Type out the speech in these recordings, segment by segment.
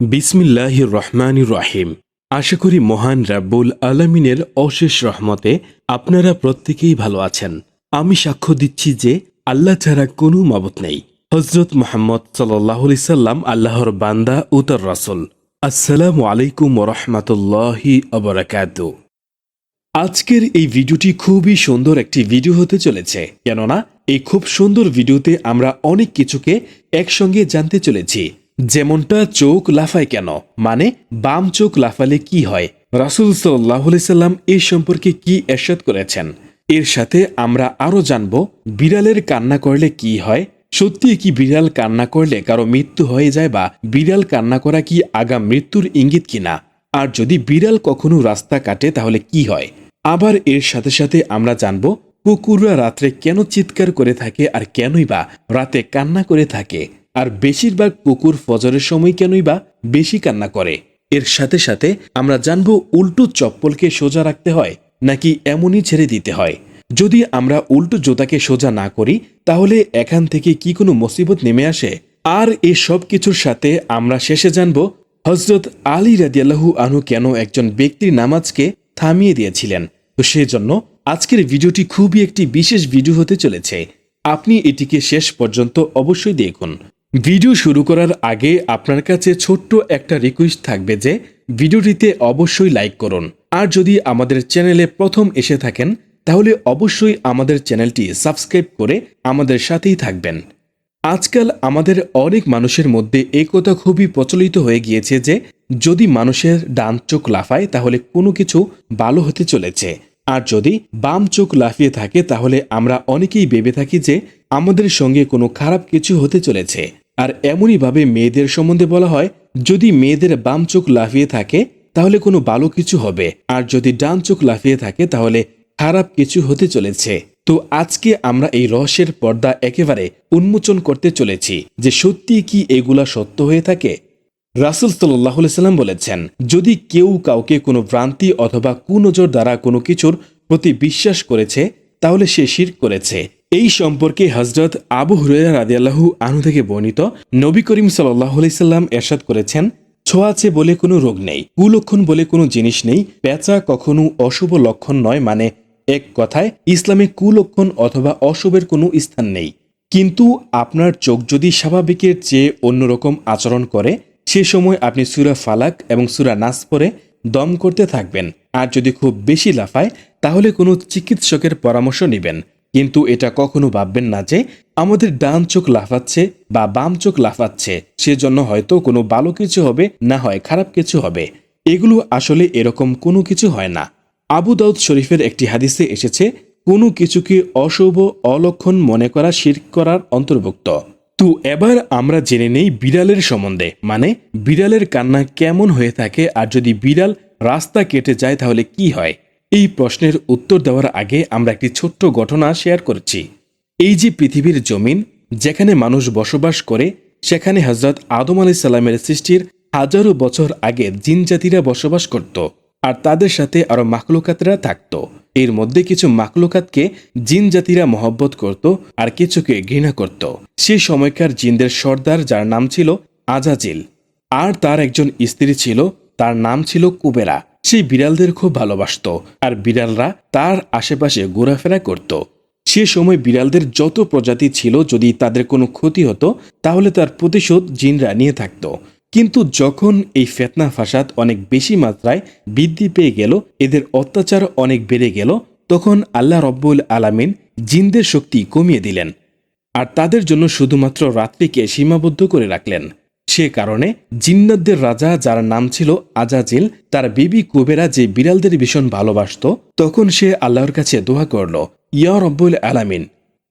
বিসমিল্লাহ রহমান রাহিম। আশা করি মহান রাব্বুল আলমিনের অশেষ রহমতে আপনারা প্রত্যেকেই ভালো আছেন। আমি সাক্ষ্য দিচ্ছি যে আল্লাহ ছাড়া কোনো মাবত নেই। হজরত মোহাম্মদ সাল্লাহ সাল্লাম আল্লাহর বান্দা ও তার রাসুল। আসসালামু আলাইকুম রহমতুল্লাহি অবরাকাত আজকের এই ভিডিওটি খুবই সুন্দর একটি ভিডিও হতে চলেছে। কেননা, এই খুব সুন্দর ভিডিওতে আমরা অনেক কিছুকে একসঙ্গে জানতে চলেছি। যেমনটা চোখ লাফায় কেন? মানে বাম চোখ লাফালে কি হয়? রাসুল সাল্লাহ সাল্লাম এই সম্পর্কে কি এরশাদ করেছেন? এর সাথে আমরা আরও জানব, বিড়ালের কান্না করলে কি হয়? সত্যি কি বিড়াল কান্না করলে কারও মৃত্যু হয়ে যায় বা বিড়াল কান্না করা কি আগাম মৃত্যুর ইঙ্গিত কিনা? আর যদি বিড়াল কখনো রাস্তা কাটে তাহলে কি হয়? আবার এর সাথে সাথে আমরা জানব, কুকুররা রাত্রে কেন চিৎকার করে থাকে আর কেনই বা রাতে কান্না করে থাকে? আর বেশিরভাগ কুকুর ফজরের সময় কেনই বা বেশি কান্না করে? এর সাথে সাথে আমরা জানব উল্টো চপ্পলকে সোজা রাখতে হয়, নাকি এমনই ছেড়ে দিতে হয়। যদি আমরা উল্টো জোতাকে সোজা না করি, তাহলে এখান থেকে কি কোনো মুসিবত নেমে আসে? আর এই সব কিছুর সাথে আমরা শেষে জানব হজরত আলী রাদিয়াল্লাহু আনহু কেন একজন ব্যক্তির নামাজকে থামিয়ে দিয়েছিলেন? তো সেজন্য আজকের ভিডিওটি খুবই একটি বিশেষ ভিডিও হতে চলেছে। আপনি এটিকে শেষ পর্যন্ত অবশ্যই দেখুন। ভিডিও শুরু করার আগে আপনার কাছে ছোট্ট একটা রিকোয়েস্ট থাকবে যে ভিডিওটিতে অবশ্যই লাইক করুন। আর যদি আমাদের চ্যানেলে প্রথম এসে থাকেন, তাহলে অবশ্যই আমাদের চ্যানেলটি সাবস্ক্রাইব করে আমাদের সাথেই থাকবেন। আজকাল আমাদের অনেক মানুষের মধ্যে এই কথা খুবই প্রচলিত হয়ে গিয়েছে যে, যদি মানুষের ডান চোখ লাফায়, তাহলে কোনো কিছু ভালো হতে চলেছে। আর যদি বাম চোখ লাফিয়ে থাকে, তাহলে আমরা অনেকেই ভেবে থাকি যে, আমাদের সঙ্গে কোনো খারাপ কিছু হতে চলেছে। আর এমনইভাবে মেয়েদের সম্বন্ধে বলা হয়, যদি মেয়েদের বাম চোখ লাফিয়ে থাকে, তাহলে কোনো ভালো কিছু হবে। আর যদি ডান চোখ লাফিয়ে থাকে, তাহলে খারাপ কিছু হতে চলেছে। তো আজকে আমরা এই রহস্যের পর্দা একেবারে উন্মোচন করতে চলেছি, যে সত্যি কি এগুলা সত্য হয়ে থাকে? রাসুল সাল্লাহ সাল্লাম বলেছেন, যদি কেউ কাউকে কোনো ভ্রান্তি অথবা কুনজর দ্বারা কোনো কিছুর প্রতি বিশ্বাস করেছে, তাহলে সে শির করেছে। এই সম্পর্কে হজরত আবু হুরেরা রাদিয়াল্লাহু আনু থেকে বর্ণিত নবী করিম সাল্লাহ সাল্লাম এরশাদ করেছেন ছোঁয়াচে বলে কোনো রোগ নেই, কুলক্ষণ বলে কোনো জিনিস নেই, পেঁচা কখনো অশুভ লক্ষণ নয় মানে এক কথায় ইসলামে কুলক্ষণ অথবা অশুভের কোনো স্থান নেই। কিন্তু আপনার চোখ যদি স্বাভাবিকের চেয়ে অন্যরকম আচরণ করে, সে সময় আপনি সুরা ফালাক এবং সুরা নাস পরে দম করতে থাকবেন। আর যদি খুব বেশি লাফায়, তাহলে কোনো চিকিৎসকের পরামর্শ নেবেন। কিন্তু এটা কখনো ভাববেন না যে আমাদের ডান চোখ লাফাচ্ছে বা বাম চোখ লাফাচ্ছে, সেজন্য হয়তো কোনো ভালো কিছু হবে, না হয় খারাপ কিছু হবে। এগুলো আসলে এরকম কোনো কিছু হয় না। আবু দাউদ শরীফের একটি হাদিসে এসেছে, কোনো কিছুকে অশুভ অলক্ষণ মনে করা শির করার অন্তর্ভুক্ত। তো এবার আমরা জেনে নেই বিড়ালের সম্বন্ধে মানে বিড়ালের কান্না কেমন হয়ে থাকে, আর যদি বিড়াল রাস্তা কেটে যায় তাহলে কি হয়? এই প্রশ্নের উত্তর দেওয়ার আগে আমরা একটি ছোট্ট ঘটনা শেয়ার করছি। এই যে পৃথিবীর জমিন, যেখানে মানুষ বসবাস করে, সেখানে হজরত আদম আলি সাল্লামের সৃষ্টির হাজারো বছর আগে জিন জাতিরা বসবাস করত আর তাদের সাথে আরও মাকলুকাতরা থাকত। এর মধ্যে কিছু মাকলুকাতকে জিন জাতিরা মহব্বত করত আর কিছুকে ঘৃণা করত। সে সময়কার জিনদের সর্দার যার নাম ছিল আজাজিল। আর তার একজন স্ত্রী ছিল, তার নাম ছিল কুবেরা। সেই বিড়ালদের খুব ভালোবাসত। আর বিড়ালরা তার আশেপাশে ঘোরাফেরা করত। সে সময় বিড়ালদের যত প্রজাতি ছিল, যদি তাদের কোনো ক্ষতি হতো, তাহলে তার প্রতিশোধ জিনরা নিয়ে থাকত। কিন্তু যখন এই ফেতনা ফাসাদ অনেক বেশি মাত্রায় বৃদ্ধি পেয়ে গেল, এদের অত্যাচার অনেক বেড়ে গেল, তখন আল্লাহ রব্বুল আলামিন জিনদের শক্তি কমিয়ে দিলেন। আর তাদের জন্য শুধুমাত্র রাত্রিকে সীমাবদ্ধ করে রাখলেন। সে কারণে জিন্নাতদের রাজা যার নাম ছিল আজাজিল, তার বিবি কুবেরা যে বিড়ালদের ভীষণ ভালোবাসত, তখন সে আল্লাহর কাছে দোয়া করল, ইয়া রব্বুল আলামিন,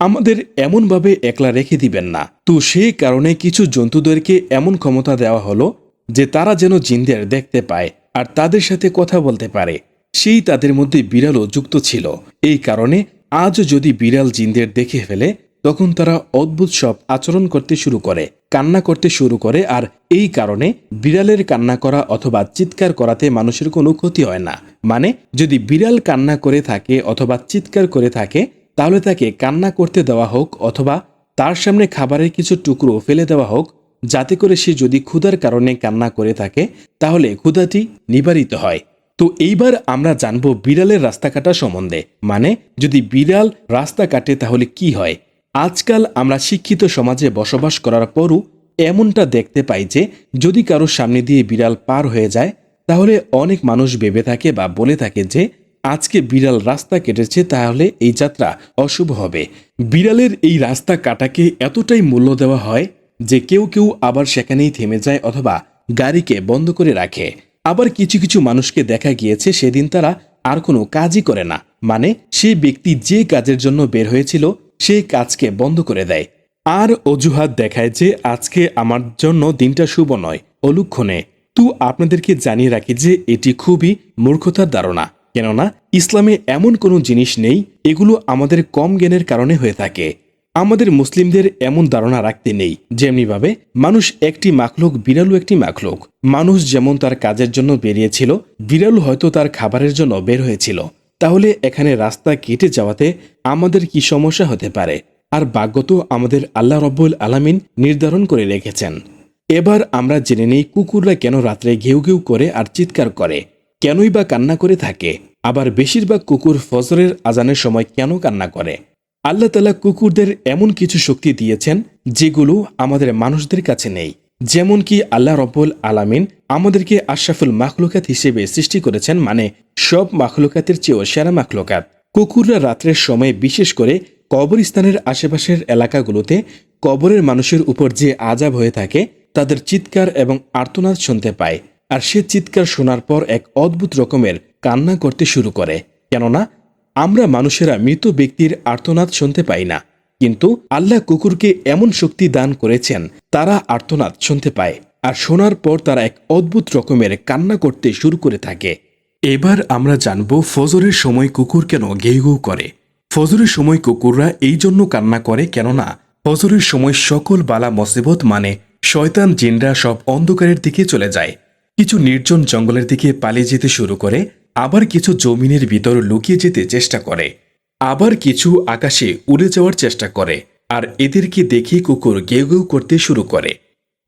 আমাদের এমনভাবে একলা রেখে দিবেন না। তো সেই কারণে কিছু জন্তুদেরকে এমন ক্ষমতা দেওয়া হলো যে তারা যেন জিনদের দেখতে পায় আর তাদের সাথে কথা বলতে পারে। সেই তাদের মধ্যে বিড়ালও যুক্ত ছিল। এই কারণে আজও যদি বিড়াল জিনদের দেখে ফেলে তখন তারা অদ্ভুত সব আচরণ করতে শুরু করে, কান্না করতে শুরু করে আর এই কারণে বিড়ালের কান্না করা অথবা চিৎকার করাতে মানুষের কোনো ক্ষতি হয় না। মানে যদি বিড়াল কান্না করে থাকে অথবা চিৎকার করে থাকে, তাহলে তাকে কান্না করতে দেওয়া হোক অথবা তার সামনে খাবারের কিছু টুকরো ফেলে দেওয়া হোক, যাতে করে সে যদি ক্ষুধার কারণে কান্না করে থাকে, তাহলে ক্ষুধাটি নিবারিত হয়। তো এইবার আমরা জানব বিড়ালের রাস্তা কাটা সম্বন্ধে। মানে যদি বিড়াল রাস্তা কাটে তাহলে কি হয়? আজকাল আমরা শিক্ষিত সমাজে বসবাস করার পরও এমনটা দেখতে পাই যে যদি কারোর সামনে দিয়ে বিড়াল পার হয়ে যায়, তাহলে অনেক মানুষ ভেবে থাকে বা বলে থাকে যে, আজকে বিড়াল রাস্তা কেটেছে, তাহলে এই যাত্রা অশুভ হবে। বিড়ালের এই রাস্তা কাটাকে এতটাই মূল্য দেওয়া হয় যে কেউ কেউ আবার সেখানেই থেমে যায় অথবা গাড়িকে বন্ধ করে রাখে। আবার কিছু কিছু মানুষকে দেখা গিয়েছে, সেদিন তারা আর কোনো কাজই করে না। মানে সেই ব্যক্তি যে কাজের জন্য বের হয়েছিল সেই কাজকে বন্ধ করে দেয়। আর অজুহাত দেখায় যে আজকে আমার জন্য দিনটা শুভ নয়। অলুক্ষণে, তু আপনাদেরকে জানিয়ে রাখি যে এটি খুবই মূর্খতার ধারণা। কেননা, ইসলামে এমন কোনো জিনিস নেই, এগুলো আমাদের কম জ্ঞানের কারণে হয়ে থাকে। আমাদের মুসলিমদের এমন ধারণা রাখতে নেই। যেমনিভাবে, মানুষ একটি মাখলুক বিড়ালও একটি মাখলুক। মানুষ যেমন তার কাজের জন্য বেরিয়েছিল, বিড়ালও হয়তো তার খাবারের জন্য বের হয়েছিল। তাহলে এখানে রাস্তা কেটে যাওয়াতে আমাদের কি সমস্যা হতে পারে? আর ভাগ্য তো আমাদের আল্লাহ রব্বুল আলামিন নির্ধারণ করে রেখেছেন। এবার আমরা জেনে নেই কুকুররা কেন রাত্রে ঘেউ ঘেউ করে আর চিৎকার করে। কেনই বা কান্না করে থাকে? আবার বেশিরভাগ কুকুর ফজরের আজানের সময় কেন কান্না করে? আল্লাহ তালা কুকুরদের এমন কিছু শক্তি দিয়েছেন যেগুলো আমাদের মানুষদের কাছে নেই। যেমন কি আল্লাহ রব্বুল আলামিন আমাদেরকে আশরাফুল মাখলুকাত হিসেবে সৃষ্টি করেছেন মানে সব মাখলুকাতের চেয়েও সেরা মাখলুকাত। কুকুররা রাত্রের সময় বিশেষ করে কবরস্থানের আশেপাশের এলাকাগুলোতে কবরের মানুষের উপর যে আজাব হয়ে থাকে, তাদের চিৎকার এবং আর্তনাদ শুনতে পায়। আর সে চিৎকার শোনার পর এক অদ্ভুত রকমের কান্না করতে শুরু করে। কেননা, আমরা মানুষেরা মৃত ব্যক্তির আর্তনাদ শুনতে পাই না। কিন্তু আল্লাহ কুকুরকে এমন শক্তি দান করেছেন, তারা আর্তনাদ শুনতে পায় আর শোনার পর তারা এক অদ্ভুত রকমের কান্না করতে শুরু করে থাকে। এবার আমরা জানব ফজরের সময় কুকুর কেন গেউ গেউ করে। ফজরের সময় কুকুররা এই জন্য কান্না করে কেননা ফজরের সময় সকল বালা মসিবত মানে শয়তান জিনরা সব অন্ধকারের দিকে চলে যায়। কিছু নির্জন জঙ্গলের দিকে পালিয়ে যেতে শুরু করে, আবার কিছু জমিনের ভিতর লুকিয়ে যেতে চেষ্টা করে। আবার কিছু আকাশে উড়ে যাওয়ার চেষ্টা করে, আর এদেরকে দেখে কুকুর গেউ গেউ করতে শুরু করে।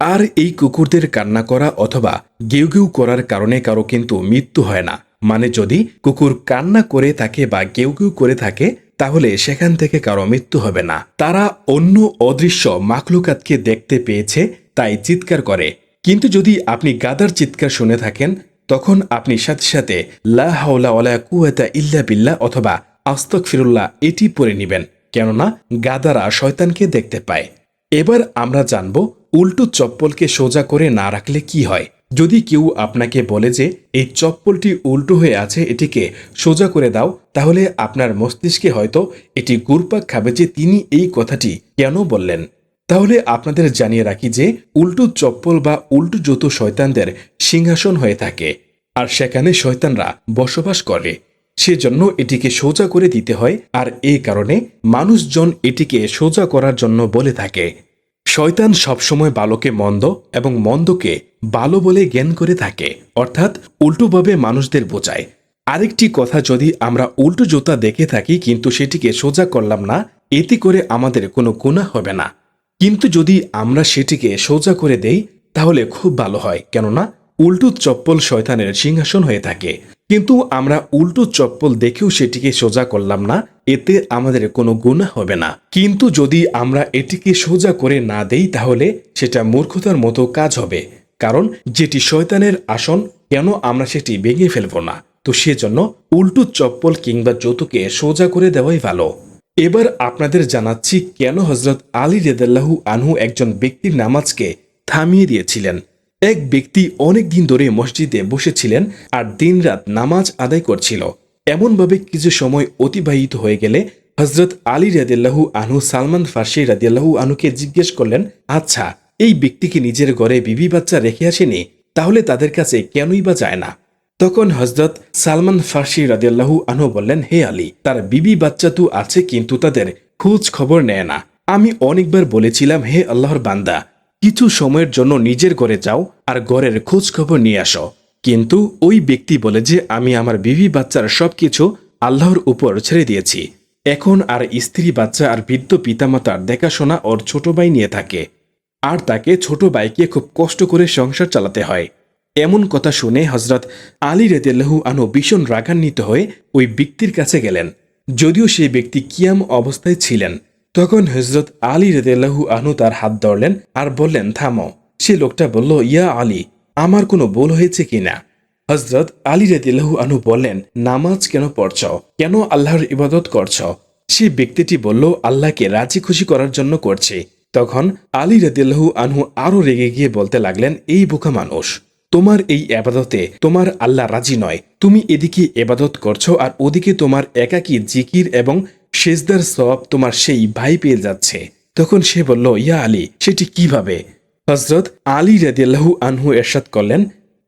আর এই কুকুরদের কান্না করা অথবা গেউ গেউ করার কারণে কারও কিন্তু মৃত্যু হয় না। মানে যদি কুকুর কান্না করে থাকে বা গেউ গেউ করে থাকে, তাহলে সেখান থেকে কারও মৃত্যু হবে না। তারা অন্য অদৃশ্য মাখলুকাতকে দেখতে পেয়েছে, তাই চিৎকার করে। কিন্তু যদি আপনি গাদার চিৎকার শুনে থাকেন, তখন আপনি সাথে সাথে লা হাওলা ওয়ালা ইল্লা বিল্লাহ অথবা আস্তক ফিরুল্লাহ এটি পরে নেবেন, কেননা গাদারা শয়তানকে দেখতে পায়। এবার আমরা জানব উল্টো চপ্পলকে সোজা করে না রাখলে কি হয়। যদি কেউ আপনাকে বলে যে, এই চপ্পলটি উল্টো হয়ে আছে, এটিকে সোজা করে দাও, তাহলে আপনার মস্তিষ্কে হয়তো এটি গুরপাক খাবে যে তিনি এই কথাটি কেন বললেন। তাহলে আপনাদের জানিয়ে রাখি যে, উল্টো চপ্পল বা উল্টো জুতো শয়তানদের সিংহাসন হয়ে থাকে, আর সেখানে শয়তানরা বসবাস করে। সেজন্য এটিকে সোজা করে দিতে হয় আর এ কারণে মানুষজন এটিকে সোজা করার জন্য বলে থাকে। শয়তান সবসময় বালোকে মন্দ এবং মন্দকে ভালো বলে জ্ঞান করে থাকে, অর্থাৎ উল্টোভাবে মানুষদের বোঝায়। আরেকটি কথা, যদি আমরা উল্টো জুতা দেখে থাকি, কিন্তু সেটিকে সোজা করলাম না, এতে করে আমাদের কোনো গুণা হবে না। কিন্তু যদি আমরা সেটিকে সোজা করে দেই, তাহলে খুব ভালো হয়, কেননা উল্টো চপ্পল শয়তানের সিংহাসন হয়ে থাকে। কিন্তু আমরা উল্টো চপ্পল দেখেও সেটিকে সোজা করলাম না, এতে আমাদের কোনো গুণা হবে না। কিন্তু যদি আমরা এটিকে সোজা করে না দেই, তাহলে সেটা মূর্খতার মতো কাজ হবে। কারণ যেটি শয়তানের আসন, কেন আমরা সেটি ভেঙে ফেলব না? তো সেজন্য উল্টো চপ্পল কিংবা জুতোকে সোজা করে দেওয়াই ভালো। এবার আপনাদের জানাচ্ছি কেন হজরত আলী রেদাল্লাহু আনহু একজন ব্যক্তির নামাজকে থামিয়ে দিয়েছিলেন। এক ব্যক্তি অনেক দিন ধরে মসজিদে বসেছিলেন আর দিনরাত নামাজ আদায় করছিল। এমনভাবে কিছু সময় অতিবাহিত হয়ে গেলে হজরত আলী রাদিয়াল্লাহু আনহু, সালমান ফার্সি রাদিয়াল্লাহু আনহুকে জিজ্ঞেস করলেন আচ্ছা এই ব্যক্তিকে নিজের ঘরে বিবি বাচ্চা রেখে আসেনি? তাহলে তাদের কাছে কেনই বা যায় না? তখন হজরত সালমান ফার্সি রাদিয়াল্লাহু আনহু বললেন, হে আলী, তার বিবি বাচ্চা তো আছে, কিন্তু তাদের খোঁজ খবর নেয় না। আমি অনেকবার বলেছিলাম, হে আল্লাহর বান্দা কিছু সময়ের জন্য নিজের ঘরে যাও আর ঘরের খোঁজ খবর নিয়ে আসো। কিন্তু ওই ব্যক্তি বলে যে, আমি আমার বিবি বাচ্চার সব কিছু আল্লাহর উপর ছেড়ে দিয়েছি। এখন আর স্ত্রী বাচ্চা আর বৃদ্ধ পিতামাতার দেখাশোনা ওর ছোট ভাই নিয়ে থাকে। আর তাকে ছোট ভাইকে খুব কষ্ট করে সংসার চালাতে হয়। এমন কথা শুনে হজরত আলী রেদেল্লাহু আনু ভীষণ রাগান্বিত হয়ে ওই ব্যক্তির কাছে গেলেন। যদিও সেই ব্যক্তি কিয়াম অবস্থায় ছিলেন তখন হজরত আলী রেদেল্লাহু আনু তার হাত ধরলেন আর বললেন, থামো। সে লোকটা বলল, ইয়া আলী, আমার কোনো ভুল হয়েছে কিনা? হজরত আলী রেদিল্লাহু আনু বললেন, নামাজ কেন পড়ছ? কেন আল্লাহর ইবাদত করছ? সে ব্যক্তিটি বলল, আল্লাহকে রাজি খুশি করার জন্য করছে। তখন আলী রেদিল্লাহু আনহু আরও রেগে গিয়ে বলতে লাগলেন, এই বোকা মানুষ, তোমার এই এবাদতে তোমার আল্লাহ রাজি নয়। তুমি এদিকে এবাদত করছ আর ওদিকে তোমার একাকী জিকির এবং সেজদার সব তোমার সেই ভাই পেয়ে যাচ্ছে। তখন সে বলল, ইয়া আলী, সেটি কীভাবে? হজরত আলী রাদিয়াল্লাহু আনহু এরশাদ করলেন,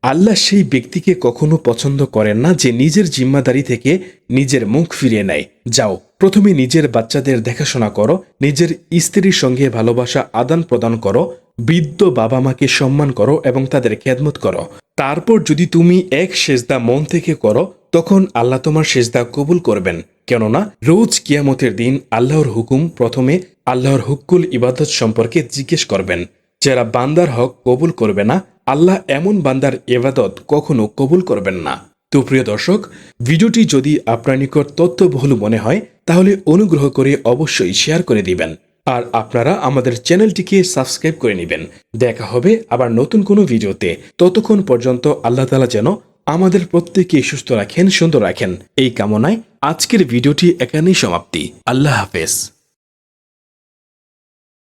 আল্লাহ সেই ব্যক্তিকে কখনো পছন্দ করেন না যে নিজের জিম্মাদারি থেকে নিজের মুখ ফিরিয়ে নেয়। যাও, প্রথমে নিজের বাচ্চাদের দেখাশোনা করো, নিজের স্ত্রীর সঙ্গে ভালোবাসা আদান প্রদান করো, বৃদ্ধ বাবা মাকে সম্মান করো এবং তাদের খেদমত করো। তারপর যদি তুমি এক সেজদা মন থেকে করো, তখন আল্লাহ তোমার সেজদা কবুল করবেন। কেননা রোজ কিয়ামতের দিন আল্লাহর হুকুম প্রথমে আল্লাহর হুকুল ইবাদত সম্পর্কে জিজ্ঞেস করবেন। যারা বান্দার হক কবুল করবে না, আল্লাহ এমন বান্দার এবাদত কখনো কবুল করবেন না। তো প্রিয় দর্শক, ভিডিওটি যদি আপনার নিকট তথ্যবহুল মনে হয়, তাহলে অনুগ্রহ করে অবশ্যই শেয়ার করে দিবেন। আর আপনারা আমাদের চ্যানেলটিকে সাবস্ক্রাইব করে নেবেন। দেখা হবে আবার নতুন কোনো ভিডিওতে। ততক্ষণ পর্যন্ত আল্লাহ তালা যেন আমাদের প্রত্যেককে সুস্থ রাখেন সুন্দর রাখেন। এই কামনায় আজকের ভিডিওটি এখানেই সমাপ্তি। আল্লাহ হাফেজ।